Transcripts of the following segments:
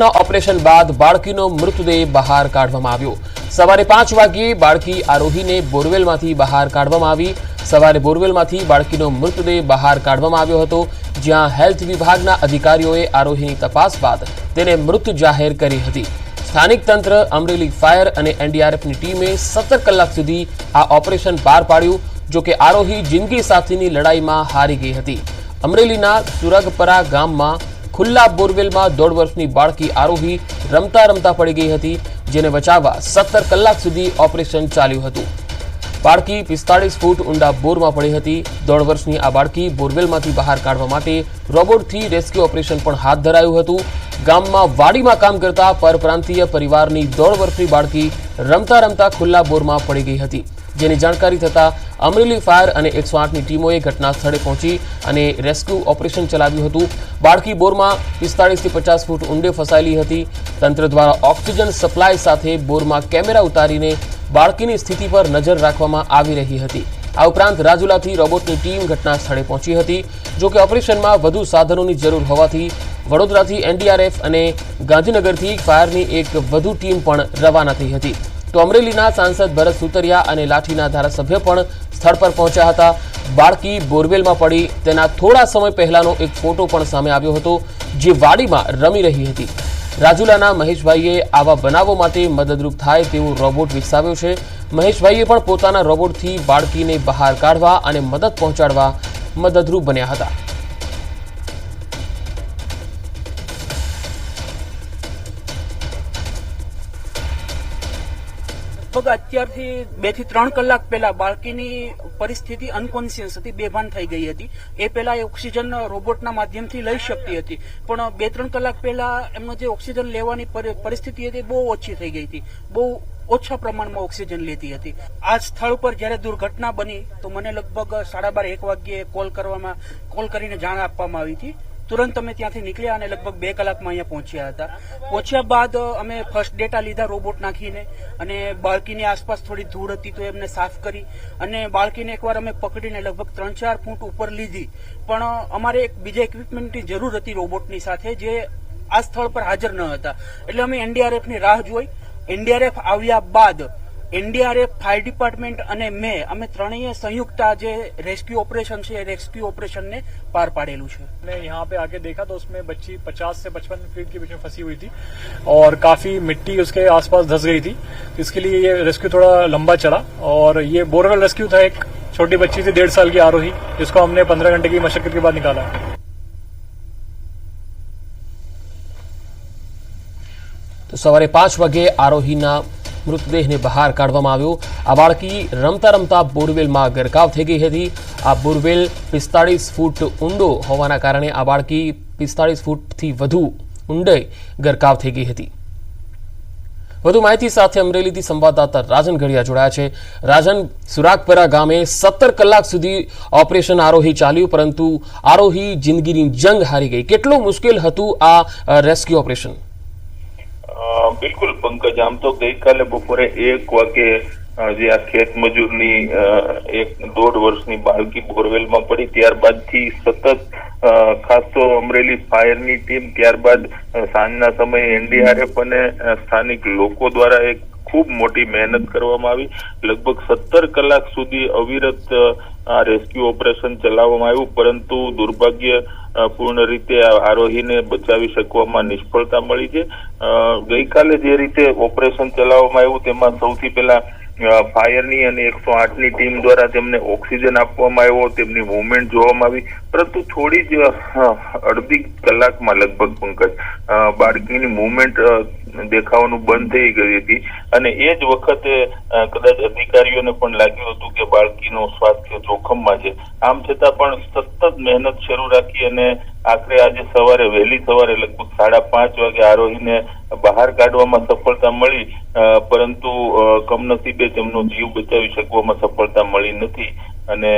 Operation બાદ બાળકીનો મૃતદેહ બહાર કાઢવામાં આવ્યો. સવારે પાંચ વાગ્યે બાળકી આરોહીને બોરવેલમાંથી બહાર કાઢવામાં આવી. સવારે બોરવેલમાંથી બાળકીનો મૃતદેહ બહાર કાઢવામાં આવ્યો હતો, જ્યાં હેલ્થ વિભાગના અધિકારીઓએ આરોહીની તપાસ બાદ તેને મૃત જાહેર કરી હતી. સ્થાનિક તંત્ર, અમરેલી ફાયર અને એનડીઆરએફની ટીમે સત્તર કલાક સુધી આ ઓપરેશન પાર પાડ્યું, જો કે આરોહી જિંદગી સાથીની લડાઈમાં હારી ગઈ હતી. અમરેલીના સુરગપરા ગામમાં ખુલ્લા બોરવેલમાં દોઢ વર્ષની બાળકી આરોહી રમતા રમતા પડી ગઈ હતી, જેને બચાવવા સત્તર કલાક સુધી ઓપરેશન ચાલ્યું હતું. બાળકી પિસ્તાળીસ ફૂટ ઊંડા બોરમાં પડી હતી. દોઢ વર્ષની આ બાળકી બોરવેલમાંથી બહાર કાઢવા માટે રોબોટથી રેસ્ક્યુ ઓપરેશન પણ હાથ ધરાયું હતું. ગામમાં વાડીમાં કામ કરતા પરપ્રાંતીય પરિવારની દોઢ વર્ષની બાળકી રમતા રમતા ખુલ્લા બોરમાં પડી ગઈ હતી. જેની જાણકારી થતાં અમરેલી ફાયર અને એકસો આઠની ટીમોએ ઘટના સ્થળે પહોંચી અને રેસ્ક્યુ ઓપરેશન ચલાવ્યું હતું. બાળકી બોરમાં પિસ્તાળીસથી પચાસ ફૂટ ઊંડે ફસાયેલી હતી. તંત્ર દ્વારા ઓક્સિજન સપ્લાય સાથે બોરમાં કેમેરા ઉતારીને બાળકીની સ્થિતિ પર નજર રાખવામાં આવી રહી હતી. આ ઉપરાંત રાજુલાથી રોબોટની ટીમ ઘટના સ્થળે પહોંચી હતી જોકે ઓપરેશનમાં વધુ સાધનોની જરૂર હોવાથી વડોદરાથી એનડીઆરએફ અને ગાંધીનગરથી ફાયરની એક વધુ ટીમ પણ રવાના થઈ હતી. તો અમરેલીના સાંસદ ભરત સુતરિયા અને લાઠીના ધારાસભ્ય પણ સ્થળ પર પહોંચ્યા હતા. બાળકી બોરવેલમાં પડી. તેના થોડા સમય પહેલાનો એક ફોટો પણ સામે આવ્યો હતો, જે વાડીમાં રમી રહી હતી. રાજુલાના મહેશભાઈએ આવા બનાવો માટે મદદરૂપ થાય તેવો રોબોટ વિકસાવ્યો છે. મહેશભાઈએ પણ પોતાના રોબોટથી બાળકીને બહાર કાઢવા અને મદદ પહોંચાડવા મદદરૂપ બન્યા હતા. લગભગ અત્યારથી બેથી ત્રણ કલાક પહેલા બાળકીની પરિસ્થિતિ અનકોન્શિયસ હતી, બેભાન થઈ ગઈ હતી. એ પહેલા એ ઓક્સિજન રોબોટના માધ્યમથી લઈ શકતી હતી. પણ બે ત્રણ કલાક પહેલા એમનો જે ઓક્સિજન લેવાની પરિસ્થિતિ હતી બહુ ઓછી થઈ ગઈ હતી. બહુ ઓછા પ્રમાણમાં ઓક્સિજન લેતી હતી. આ સ્થળ ઉપર જ્યારે દુર્ઘટના બની, તો મને લગભગ સાડા બાર, એક વાગ્યે કોલ કરવામાં કોલ કરીને જાણ આપવામાં આવી હતી. તુરંત અમે ત્યાંથી નીકળ્યા અને લગભગ બે કલાકમાં અહીંયા પહોંચ્યા હતા. પહોંચ્યા બાદ અમે ફર્સ્ટ ડેટા લીધા રોબોટ નાખીને. અને બાળકીની આસપાસ થોડી ધૂળ હતી તો એમને સાફ કરી. અને બાળકીને એકવાર અમે પકડીને લગભગ ત્રણ ચાર ફૂટ ઉપર લીધી. પણ અમારે એક બીજા ઇક્વિપમેન્ટની જરૂર હતી રોબોટની સાથે જે આ સ્થળ પર હાજર ન હતા. એટલે અમે એનડીઆરએફની રાહ જોઈ. એનડીઆરએફ આવ્યા બાદ એનડીઆરએફ ફાયર ડિપાર્ટમેન્ટ અને મેં અમે ત્રણેય સંયુક્ત આ જે રેસ્ક્યુ ઓપરેશન છે એ રેસ્ક્યુ ઓપરેશનને પાર પાડેલું છે ने यहाँ पे आके देखा तो उसमें बच्ची 50 से 55 फीट के बीच में फंसी हुई थी और काफी मिट्टी उसके आसपास धस गई थी तो इसके लिए ये रेस्क्यू थोड़ा लंबा चला और ये बोरवेल रेस्क्यू था एक छोटी बच्ची थी डेढ़ साल की आरोही जिसको हमने पंद्रह घंटे की मशक्कत के बाद निकाला તો સવારે પાંચ વાગે આરોહીના મૃતદેહને બહાર કાઢવામાં આવ્યો. આ બાળકી રમતા રમતા બોરવેલમાં ગરકાવ થઈ ગઈ હતી. આ બોરવેલ પિસ્તાળીસ ફૂટ ઊંડો હોવાના કારણે આ બાળકી પિસ્તાળીસ ફૂટથી વધુ ઊંડે ગરકાવ થઈ ગઈ હતી. વધુ માહિતી સાથે અમરેલીથી સંવાદદાતા રાજન ઘડિયા જોડાયા છે. રાજન, સુરાગપરા ગામે સત્તર કલાક સુધી ઓપરેશન આરોહી ચાલ્યું, પરંતુ આરોહી જિંદગીની જંગ હારી ગઈ. કેટલું મુશ્કેલ હતું આ રેસ્ક્યુ ઓપરેશન? બિલકુલ, પંકજ, આમ તો ગઈકાલે બપોરે એક વાગે જે આ ખેત મજૂરની એક દોઢ વર્ષની બાળકી બોરવેલમાં પડી, ત્યારબાદથી સતત ખાસ તો અમરેલી ફાયરની ટીમ ત્યારબાદ સાંજના સમયે એનડીઆરએફ અને સ્થાનિક લોકો દ્વારા એક ખૂબ મોટી મહેનત કરવામાં આવી. લગભગ સત્તર કલાક સુધી અવિરત આ રેસ્ક્યુ ઓપરેશન ચલાવવામાં આવ્યું, પરંતુ દુર્ભાગ્ય પૂર્ણ રીતે આરોહીને બચાવી શકવામાં નિષ્ફળતા મળી છે. ગઈકાલે જે રીતે ઓપરેશન ચલાવવામાં આવ્યું, તેમાં સૌથી પહેલા ફાયરની અને એકસો આઠની ટીમ દ્વારા તેમને ઓક્સિજન આપવામાં આવ્યો, તેમની મુવમેન્ટ જોવામાં આવી, પરંતુ થોડી જ અડધી કલાકમાં લગભગ પંકજ બાળકીની મુવમેન્ટ દેખાવાનું બંધ થઈ ગઈ હતી. અને એ જ વખતે કદાચ અધિકારીઓને પણ લાગ્યું હતું કે બાળકીનું સ્વાસ્થ્ય જોખમમાં છે. આમ છતાં પણ સતત મહેનત શરૂ રાખી અને આખરે આજે સવારે વહેલી સવારે લગભગ સાડા પાંચ વાગે આરોહીને બહાર કાઢવામાં સફળતા મળી પરંતુ કમનસીબે તેમનો જીવ બચાવી શકવામાં સફળતા મળી નથી અને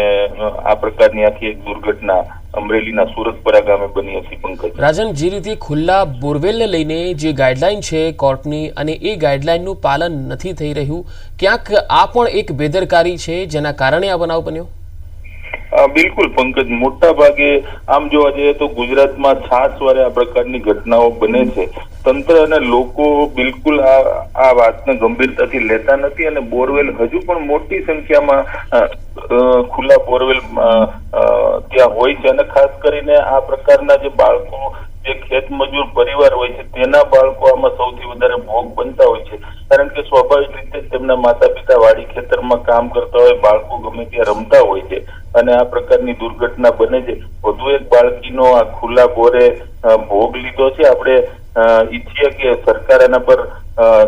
આ પ્રકારની આખી એક દુર્ઘટના અમરેલીના સુરતપરા ગામે બની હતી પંકજ. રાજન, જે રીતે ખુલ્લા બોરવેલને લઈને જે ગાઈડલાઈન છે કોર્ટની અને એ ગાઈડલાઈનનું પાલન નથી થઈ રહ્યું, ક્યાંક આ પણ એક બેદરકારી છે જેના કારણે આ બનાવ બન્યો? બિલકુલ, પંકજ. મોટા ભાગે આમ જોવા જઈએ તો ગુજરાતમાં છાસવારે આ પ્રકારની ઘટનાઓ બને છે. તંત્ર અને લોકો બિલકુલ આ આ વાતને ગંભીરતાથી લેતા નથી અને બોરવેલ હજુ પણ મોટી સંખ્યામાં ખુલ્લા બોરવેલ ત્યાં હોય છે અને ખાસ કરીને આ પ્રકારના જે બાળકો, જે ખેત મજૂર પરિવાર હોય છે, તેના બાળકો આમાં સૌથી વધારે ભોગ બનતા હોય છે. કારણ કે સ્વાભાવિક રીતે તેમના માતા પિતા વાડી ખેતરમાં કામ કરતા હોય, બાળકો ગમે ત્યાં રમતા હોય અને આ પ્રકારની દુર્ઘટના બને છે. વધુ એક બાળકીનો આ ખુલ્લા બોરે ભોગ લીધો છે. આપણે ઈચ્છીએ કે સરકાર એના પર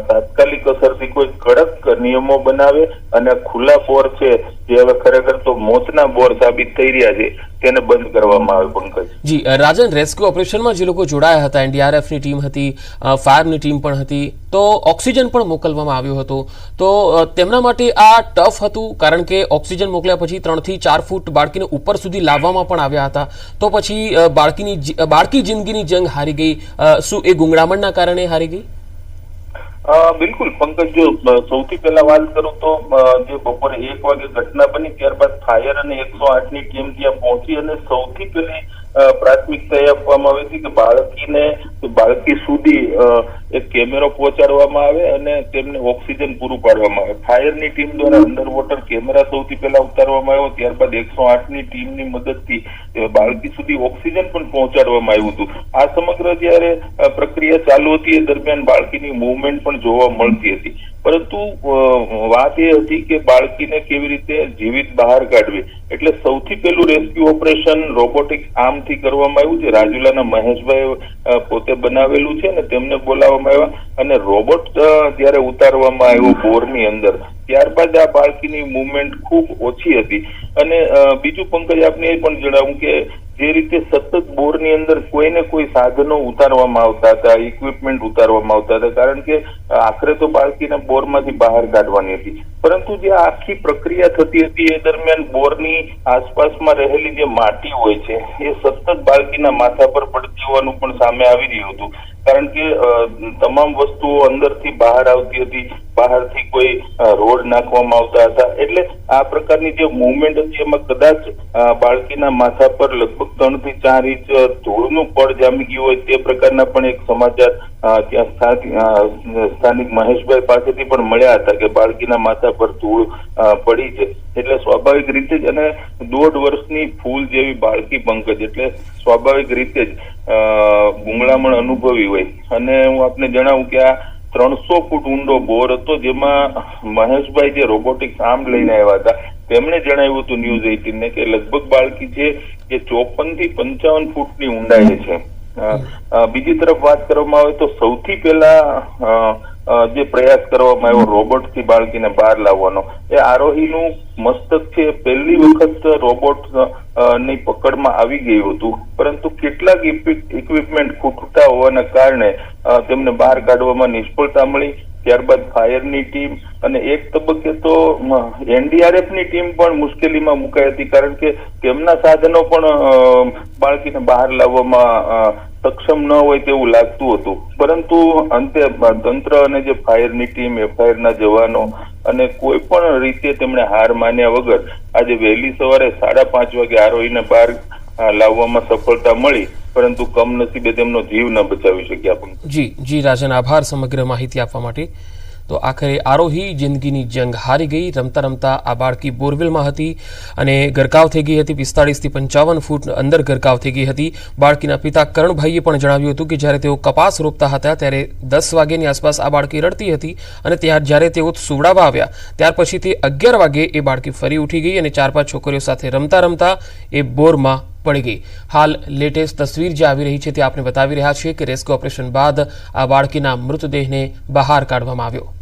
તાત્કાલિક અસરથી કોઈ કડક નિયમો બનાવે અને ખુલ્લા બોર છે, જે હવે ખરેખર તો મોતના બોર સાબિત થઈ રહ્યા છે, તેને બંધ કરવામાં આવે પંકજ. જી રાજન, રેસ્ક્યુ ઓપરેશનમાં જે લોકો જોડાયા હતા, એનડીઆરએફની ટીમ હતી ફાયરની ટીમ પણ હતી, તો ઓક્સિજન પણ મોકલવામાં આવ્યો હતો. તો તેમના માટે આ ટફ હતું, કારણ કે ઓક્સિજન મોકલ્યા પછી ત્રણથી ચાર ફૂટ બાળકીને ઉપર સુધી લાવવામાં પણ આવ્યા હતા. તો પછી બાળકીની બાળકી જિંદગીની જંગ હારી ગઈ. શું એ ગુંગળામણના કારણે હારી ગઈ? બિલકુલ. પંકજ, જો સૌથી પહેલા વાત કરું તો જે બપોરે એક વાગે ઘટના બની, ત્યારબાદ ફાયર અને એકસો આઠની ટીમ ત્યાં પહોંચી અને સૌથી પહેલી પ્રાથમિકતા એ આપવામાં આવી હતી કે બાળકીને બાળકી સુધી એક કેમેરો પહોંચાડવામાં આવે અને તેમને ઓક્સિજન પૂરું પાડવામાં આવે. ફાયરની ટીમ દ્વારા અંડર વોટર કેમેરા સૌથી પહેલા ઉતારવામાં આવ્યો, ત્યારબાદ એકસો આઠની ટીમની મદદથી બાળકી સુધી ઓક્સિજન પણ પહોંચાડવામાં આવ્યું હતું. આ સમગ્ર જ્યારે પ્રક્રિયા ચાલુ હતી, એ દરમિયાન બાળકીની મુવમેન્ટ પણ જોવા મળતી હતી. પરંતુ વાત એ હતી કે બાળકીને કેવી રીતે જીવિત બહાર કાઢવી. એટલે સૌથી પહેલું રેસ્ક્યુ ઓપરેશન રોબોટિક આર્મથી કરવામાં આવ્યું છે રાજુલાના મહેશભાઈ પોતે બનાવેલું છે ને તેમને બોલાવવામાં આવ્યા અને રોબોટ જ્યારે ઉતારવામાં આવ્યો બોરની અંદર. ત્યારબાદ આ બાળકીની મુવમેન્ટ ખૂબ ઓછી હતી. અને બીજું પંકજ આપને એ પણ જણાવું કે જે રીતે સતત બોરની અંદર કોઈને કોઈ સાધનો ઉતારવામાં આવતા હતા ઇક્વિપમેન્ટ ઉતારવામાં આવતા હતા, કારણ કે આખરે તો બાળકીને બોરમાંથી બહાર કાઢવાની હતી. પરંતુ જે આખી પ્રક્રિયા થતી હતી એ દરમિયાન બોરની આસપાસમાં રહેલી જે માટી હોય છે, એ સતત બાળકીના માથા પર પડતી હોવાનું પણ સામે આવી રહ્યું હતું. કારણ કે તમામ વસ્તુઓ અંદરથી બહાર આવતી હતી. બહારથી કોઈ રોડ નાખવામાં આવતા હતા. એટલે આ પ્રકારની જે મુવમેન્ટ હતી, એમાં કદાચ બાળકીના માથા પર લગભગ ત્રણથી ચાર ઇંચ ધૂળનું પડ જામી ગયું હોય તે પ્રકારના પણ એક સમાચાર ત્યાં સ્થાનિક મહેશભાઈ પાસેથી પણ મળ્યા હતા કે બાળકીના માથા પર ધૂળ પડી છે. એટલે સ્વાભાવિક રીતે જ અને દોઢ વર્ષની ફૂલ જેવી બાળકી પંકજ. એટલે સ્વાભાવિક રીતે જ ગુંગળામણ અનુભવી હોય. અને હું આપને જણાવું કે આ ત્રણસો ફૂટ ઊંડો બોર હતો, જેમાં મહેશભાઈ જે રોબોટિક્સ આર્મ લઈને આવ્યા હતા, તેમણે જણાવ્યું હતું ન્યૂઝ એઇટીન ને કે લગભગ બાળકી છે એ ચોપનથી પંચાવન ફૂટની ઊંડાઈ છે. બીજી તરફ વાત કરવામાં આવે તો સૌથી પહેલા જે પ્રયાસ કરવામાં આવ્યો રોબોટથી બાળકીને બહાર લાવવાનો, એ આરોહીનું મસ્તક છે, પહેલી વખત રોબોટ ની પકડમાં આવી ગયું હતું. પરંતુ કેટલાક ઇક્વિપમેન્ટ ખૂટતા હોવાના કારણે તેમને બહાર કાઢવામાં નિષ્ફળતા મળી. ત્યારબાદ ફાયરની ટીમ અને એક તબક્કે તો એનડીઆરએફની ટીમ પણ મુશ્કેલીમાં મુકાઈ હતી કારણ કે તેમના સાધનો પણ બાળકીને બહાર લાવવામાં સક્ષમ ન હોય તેવું લાગતું હતું. પરંતુ અંતે તંત્ર અને જે ફાયરની ટીમ, એફઆઈઆરના જવાનો અને કોઈ પણ રીતે તેમણે હાર માન્યા વગર આજે વહેલી સવારે સાડા પાંચ વાગે આરોહીને બહાર લાવવામાં સફળતા મળી. પરંતુ કમનસીબે તેમનો જીવ ન બચાવી શક્યા પણ. જી જી, રાજન, આભાર સમગ્ર માહિતી આપવા માટે. તો આખરે આરોહી જિંદગીની જંગ હારી ગઈ, રમતા રમતા આ બાળકી બોરવેલમાં હતી અને ગરકાવ થઈ ગઈ હતી પિસ્તાળીસથી પંચાવન ફૂટ અંદર ગરકાવ થઈ ગઈ હતી. બાળકીના પિતા કરણભાઈએ પણ જણાવ્યું હતું કે જ્યારે તેઓ કપાસ રોપતા હતા, ત્યારે દસ વાગ્યાની આસપાસ આ બાળકી રડતી હતી અને ત્યાં જ્યારે તેઓ સુવડાવવા આવ્યા, ત્યાર પછી તે અગિયાર વાગે એ બાળકી ફરી ઉઠી ગઈ અને ચાર પાંચ છોકરીઓ સાથે રમતા રમતા એ બોરમાં પડી ગઈ. હાલ લેટેસ્ટ તસવીર જે આવી રહી છે તે આપણે બતાવી રહ્યા છીએ કે રેસ્ક્યુ ઓપરેશન બાદ આ બાળકીના મૃતદેહને બહાર કાઢવામાં આવ્યો.